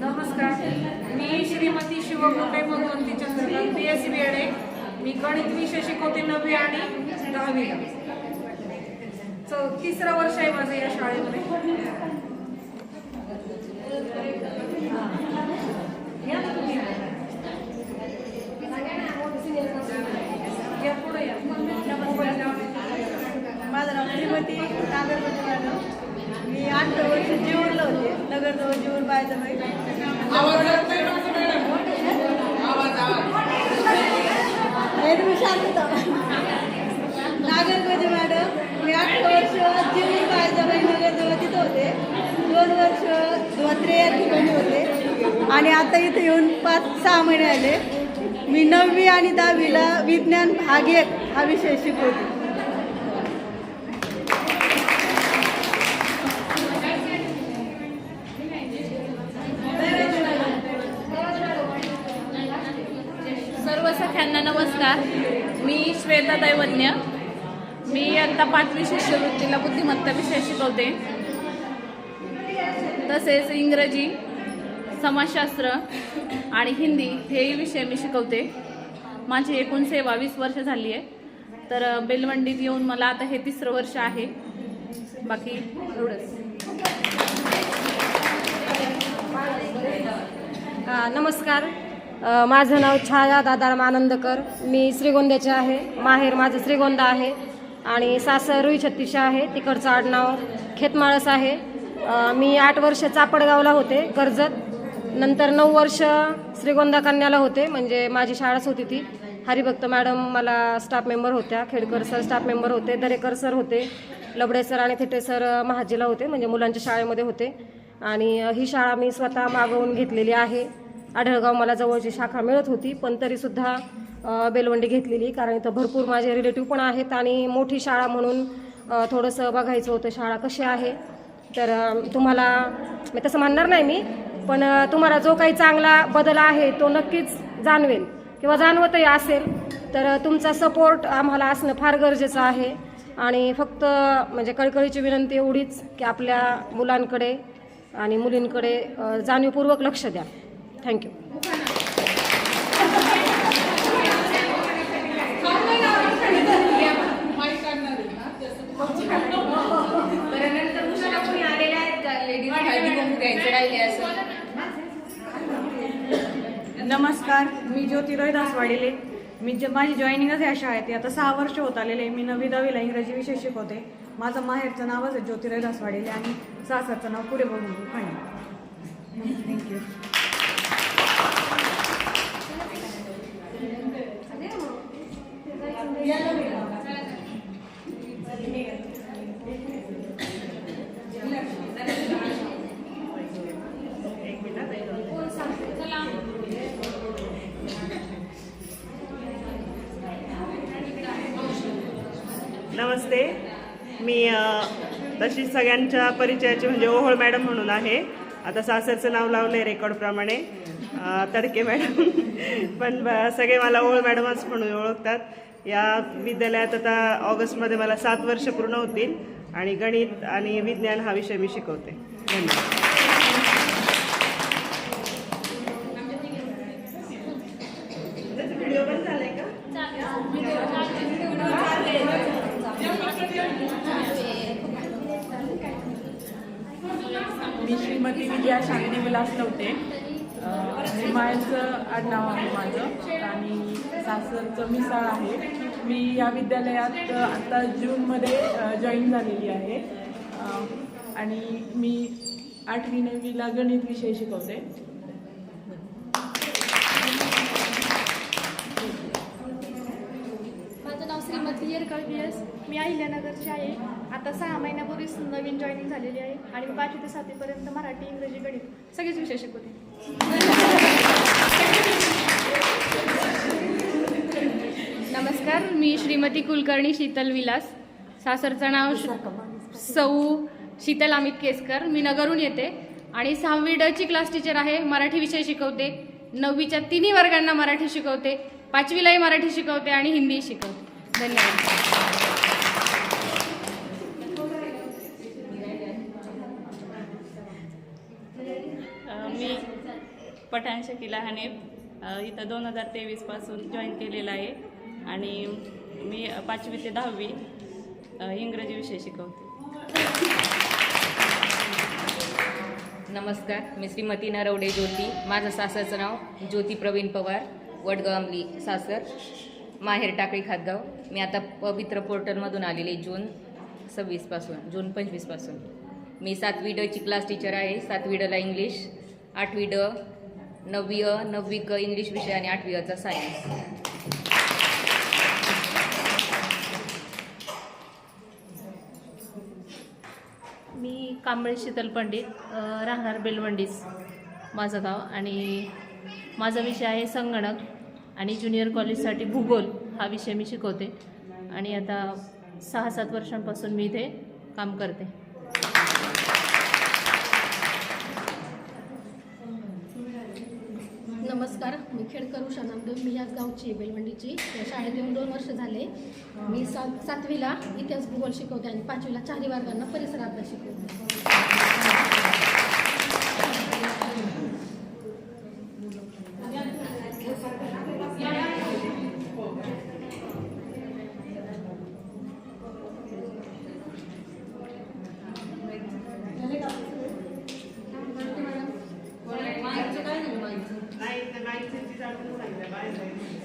नमस्कार. मी Shrimati Shivkripe Bhagwanti Chandrakant B S B आहे मी गणित विषय शिकवते नववी आणि दहावीला चौ तिसरं वर्ष आहे माझं या शाळेमध्ये. माझं नाव श्रीमती मी आठ वर्ष होते. नगरजवळ पाहायचं शांत मॅडम मी आठ वर्ष पाहायचं नगरजवळ तिथं होते. दोन वर्ष धोत्रे या ठिकाणी होते. आणि आता इथे येऊन पाच सहा महिने आले. मी नववी आणि दहावीला विज्ञान भाग एक हा विषय शिकवते. सर्व सख्यांना नमस्कार. मी श्वेता दैवज्ञ मी आता पाचवी शिष्यवृत्तीला बुद्धिमत्ता विषय शिकवते. तसेच इंग्रजी समाजशास्त्र आणि हिंदी हेही विषय मी शिकवते. माझी एकूण सेवा वीस वर्ष झाली आहे. तर बेलवंडीत येऊन मला आता हे तिसरं वर्ष आहे. बाकी एवढंच. नमस्कार. माझं नाव छाया दादाराम आनंदकर. मी श्रीगोंद्याचे आहे. माहेर माझं श्रीगोंदा आहे. आणि सासर रुई छत्तीसशे आहे. तिकडचं आडनाव खेतमाळस आहे. मी आठ वर्ष चापडगावला होते कर्जत. नंतर नऊ वर्ष श्रीगोंदा कन्याला होते म्हणजे माझी शाळाच होती ती. हरिभक्त मॅडम मला स्टाफ मेंबर होत्या. खेडकर सर स्टाफ मेंबर होते. दरेकर सर होते. लबडे सर आणि थेटे सर महाजीला होते म्हणजे मुलांच्या शाळेमध्ये होते. आणि ही शाळा मी स्वतः मागवून घेतलेली आहे. आढळगाव मला जवळची शाखा मिळत होती पण तरीसुद्धा बेलवंडी घेतलेली कारण इथं भरपूर माझे रिलेटिव्ह पण आहेत आणि मोठी शाळा म्हणून थोडंसं बघायचं होतं शाळा कशी आहे. तर तुम्हाला मी तसं म्हणणार नाही मी पण तुम्हाला जो काही चांगला बदल आहे तो नक्कीच जाणवेल किंवा जाणवतही असेल. तर तुमचा सपोर्ट आम्हाला असणं फार गरजेचं आहे आणि फक्त म्हणजे कळकळीची विनंती एवढीच की आपल्या मुलांकडे आणि मुलींकडे जाणीवपूर्वक लक्ष द्या. थँक्यू नमस्कार मी ज्योती रोहिदास वाडेले. मी जे माझी जॉईनिंगच या शाळेत आहे. आता सहा वर्ष होत आलेले. मी नववी दहावीला इंग्रजी विषय शिकवते. माझं माहेरचं नावच आहे ज्योती रोहिदास वाडेले आणि सासरचं नाव पुढे बघून खाणे थँक्यू नमस्ते. मी तशी सगळ्यांच्या परिचयाची म्हणजे ओहोळ मॅडम म्हणून आहे. आता सासरचं नाव लावलं आहे रेकॉर्डप्रमाणे तडके मॅडम. पण सगळे मला ओहोळ मॅडमच म्हणून ओळखतात. या विद्यालयात आता ऑगस्टमध्ये मला सात वर्ष पूर्ण होतील आणि गणित आणि विज्ञान हा विषय मी शिकवते. धन्यवाद व्हिडिओ पण झालाय का मी श्रीमती विजया शांती विलास नव्हते. अं, आडनाव आहे माझं आणि सासरचं मिसाळ आहे. मी या विद्यालयात आत्ता जूनमध्ये जॉईन झालेली आहे. आणि मी आठवी नववीला गणित विषय शिकवते. माझं नाव श्रीमती येरकळ बी एस. मी अहिल्यानगरची आहे. आता सहा महिन्यापूर्वीच नवीन जॉईनिंग झालेली आहे. आणि मी पाचवी ते सातवीपर्यंत मराठी इंग्रजी गणित सगळेच विषय शिकवते. नमस्कार मी श्रीमती कुलकर्णी शीतल विलास. सासरचं नाव सौ शीतल अमित केसकर. मी नगरून येते. आणि सहावी डची क्लास टीचर आहे. मराठी विषय शिकवते. नववीच्या तिन्ही वर्गांना मराठी शिकवते. पाचवीलाही मराठी शिकवते आणि हिंदी शिकवते. धन्यवाद. मी पठाण शकीला हनीफ इथं दोन हजार तेवीसपासून जॉईन केलेलं आहे आणि मी पाचवी ते दहावी इंग्रजी विषय शिकवते. नमस्कार मी श्रीमती नरवडे ज्योती. माझं सासरचं नाव ज्योती प्रवीण पवार वडगाव अंबली सासर माहेर टाकळी खातगाव. मी आता पवित्र पोर्टलमधून आलेले जून सव्वीसपासून जून पंचवीसपासून. मी सातवी डची क्लास टीचर आहे सातवी डला इंग्लिश आठवी ड नववी अ नववी क इंग्लिश विषय आणि आठवी अचा सायन्स. मी कांबळे शीतल पंडित राहणार बेलवंडीस माझं गाव. आणि माझा विषय आहे संगणक आणि ज्युनियर कॉलेजसाठी भूगोल. हा विषय मी शिकवते. आणि आता सहा सात वर्षांपासून मी इथे काम करते. नमस्कार. मी खेडकर उषा नामदेव. मी याच गावची बेलमंडीची बेलवंडीची. या शाळेत येऊन दोन वर्ष झाले. मी सात सातवीला इतिहास भूगोल शिकवते आणि पाचवीला चारी वर्गांना परिसर अभ्यास शिकवते. आता